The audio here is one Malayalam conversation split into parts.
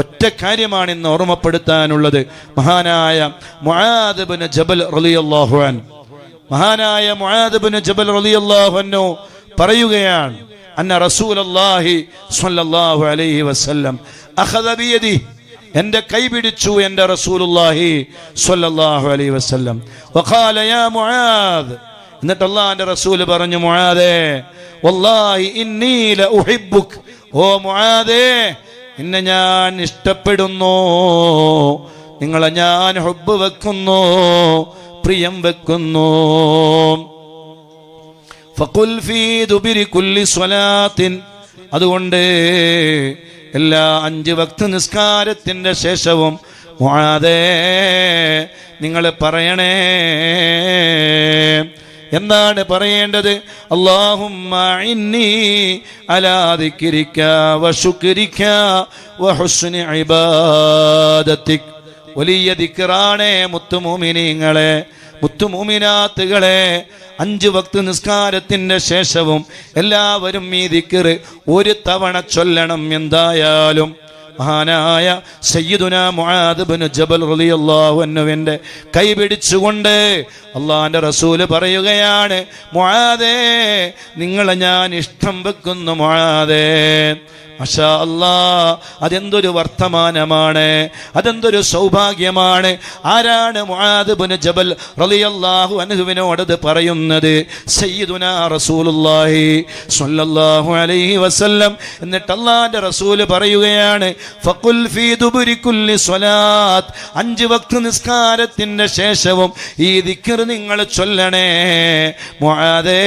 ഒറ്റ കാര്യമാണ് ഇന്ന് ഓർമ്മപ്പെടുത്താനുള്ളത്. മഹാനായ മുഹാദബിന് ജബൽ റളിയല്ലാഹു അൻ മഹാനായ മുഹാദബിന് ജബൽ റളിയല്ലാഹു അൻഹു പറയുകയാണ് അന്ന റസൂൽ അള്ളാഹി സല്ലല്ലാഹു അലൈഹി വസല്ലം അഖദ ബിയദി. എന്റെ കൈ പിടിച്ചു എന്റെ റസൂലുള്ളാഹി സല്ലല്ലാഹു അലൈഹി വസല്ലം. വഖാല യാ മുആദ്. എന്നിട്ട് അള്ളാഹിന്റെ റസൂൽ പറഞ്ഞു മുആദേ വല്ലാഹി ഇന്നി ലഉഹിബ്ബുക്. ഓ മുആദേ നിന്നെ ഞാൻ ഇഷ്ടപ്പെടുന്നു. നിങ്ങളെ ഞാൻ ഹുബ്ബ് വെക്കുന്നു പ്രിയം വെക്കുന്നു. ഫീ കുല്ലി സ്വലാത്തിൻ. അതുകൊണ്ട് എല്ലാ അഞ്ച് ഭക്ത നിസ്കാരത്തിന്റെ ശേഷവും മുആദേ നിങ്ങൾ പറയണേ. എന്താണ് പറയേണ്ടത്? ഇബാദത്തിക്. വലിയ ദിക്കറാണേ മുത്തുമൂമിനീങ്ങളെ മുത്തുമൂമിനാത്തുകളെ. അഞ്ച് വക്ത് നിസ്കാരത്തിന്റെ ശേഷവും എല്ലാവരും ഈ ദിക്കറ് ഒരു തവണ ചൊല്ലണം എന്തായാലും. മഹാനായ സയ്യിദുന മുആദ് ബിൻ ജബൽ റളിയല്ലാഹു അൻഹുവിന്റെ കൈ പിടിച്ചുകൊണ്ട് അള്ളാഹിന്റെ റസൂൽ പറയുകയാണ് മുആദേ നിങ്ങളെ ഞാൻ ഇഷ്ടം വെക്കുന്നു മുആദേ. മഷാ അല്ലാ അതെന്തൊരു വർത്തമാനമാണ് അതെന്തൊരു സൗഭാഗ്യമാണ്. ആരാണ് മുആദ് ബിൻ ജബൽ റളിയല്ലാഹു അൻഹുവിനോടത് പറയുന്നത്? സയ്യിദുന റസൂലുള്ളാഹി സ്വല്ലല്ലാഹു അലൈഹി വസല്ലം. എന്നിട്ട് അള്ളാഹിന്റെ റസൂൽ പറയുകയാണ് ഫീ സ്വലാത്ത്. അഞ്ച് വക്ത നിസ്കാരത്തിന്റെ ശേഷവും ഈ ദിക്കർ നിങ്ങൾ ചൊല്ലണേ. മുആദേ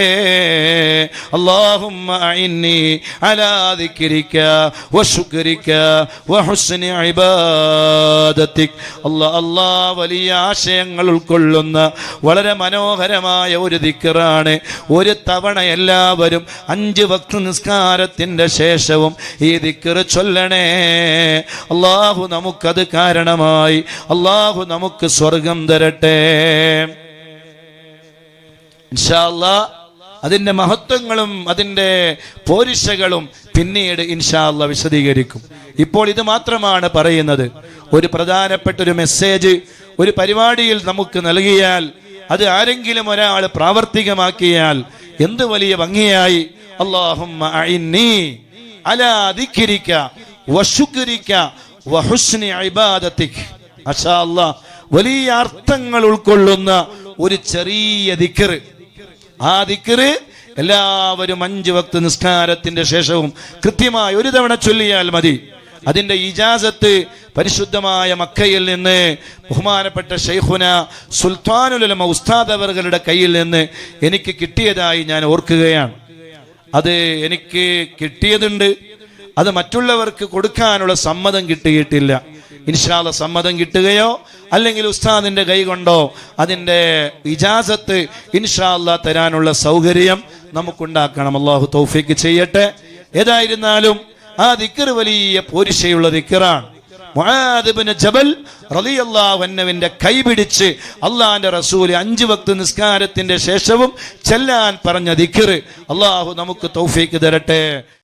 അല്ലാഹുമ്മ അലാ വലിയ ആശയങ്ങൾ ഉൾക്കൊള്ളുന്ന വളരെ മനോഹരമായ ഒരു ദിക്കറാണ് ഒരു തവണ എല്ലാവരും അഞ്ച് വക്ത് നിസ്കാരത്തിന്റെ ശേഷവും ഈ ദിക്കർ ചൊല്ലണേ. അള്ളാഹു നമുക്കത് കാരണമായി. അള്ളാഹു നമുക്ക് സ്വർഗം തരട്ടെ. ഇൻഷാ അല്ലാ അതിന്റെ മഹത്വങ്ങളും അതിന്റെ പോരിശകളും പിന്നീട് ഇൻഷാല്ല വിശദീകരിക്കും. ഇപ്പോൾ ഇത് മാത്രമാണ് പറയുന്നത്. ഒരു പ്രധാനപ്പെട്ട ഒരു മെസ്സേജ് ഒരു പരിപാടിയിൽ നമുക്ക് നൽകിയാൽ അത് ആരെങ്കിലും ഒരാൾ പ്രാവർത്തികമാക്കിയാൽ എന്ത് വലിയ ഭംഗിയായി. അഇന്നി അലാ വലിയ അർത്ഥങ്ങൾ ഉൾക്കൊള്ളുന്ന ഒരു ചെറിയ ദിക്കറ് ആ ദിക്കറ് എല്ലാവരും അഞ്ച് വക്ത് നിസ്കാരത്തിന്റെ ശേഷവും കൃത്യമായി ഒരു തവണ ചൊല്ലിയാൽ മതി. അതിന്റെ ഇജാസത്ത് പരിശുദ്ധമായ മക്കയിൽ നിന്ന് ബഹുമാനപ്പെട്ട ഷെയ്ഖുന സുൽത്താനുലമ ഉസ്താദ് അവറുകളുടെ കയ്യിൽ നിന്ന് എനിക്ക് കിട്ടിയതായി ഞാൻ ഓർക്കുകയാണ്. അത് എനിക്ക് കിട്ടിയതുണ്ട്. അത് മറ്റുള്ളവർക്ക് കൊടുക്കാനുള്ള സമ്മതം കിട്ടിയിട്ടില്ല. ഇൻഷാല്ല സമ്മതം കിട്ടുകയോ അല്ലെങ്കിൽ ഉസ്താദിന്റെ കൈ കൊണ്ടോ അതിന്റെ ഇജാസത്ത് ഇൻഷാല്ല തരാനുള്ള സൗകര്യം നമുക്കുണ്ടാക്കണം. അള്ളാഹു തൗഫിക്ക് ചെയ്യട്ടെ. ഏതായിരുന്നാലും ആ ദിക്കർ വലിയ പോരിശയുള്ള ദിക്കറാണ് ജബൽ റളിയല്ലാഹു അൻഹുവിന്റെ കൈ പിടിച്ച് അള്ളാഹിന്റെ റസൂൽ അഞ്ച് വക്ത് നിസ്കാരത്തിന്റെ ശേഷവും ചെല്ലാൻ പറഞ്ഞ ദിക്കർ അള്ളാഹു നമുക്ക് തൗഫീക്ക് തരട്ടെ.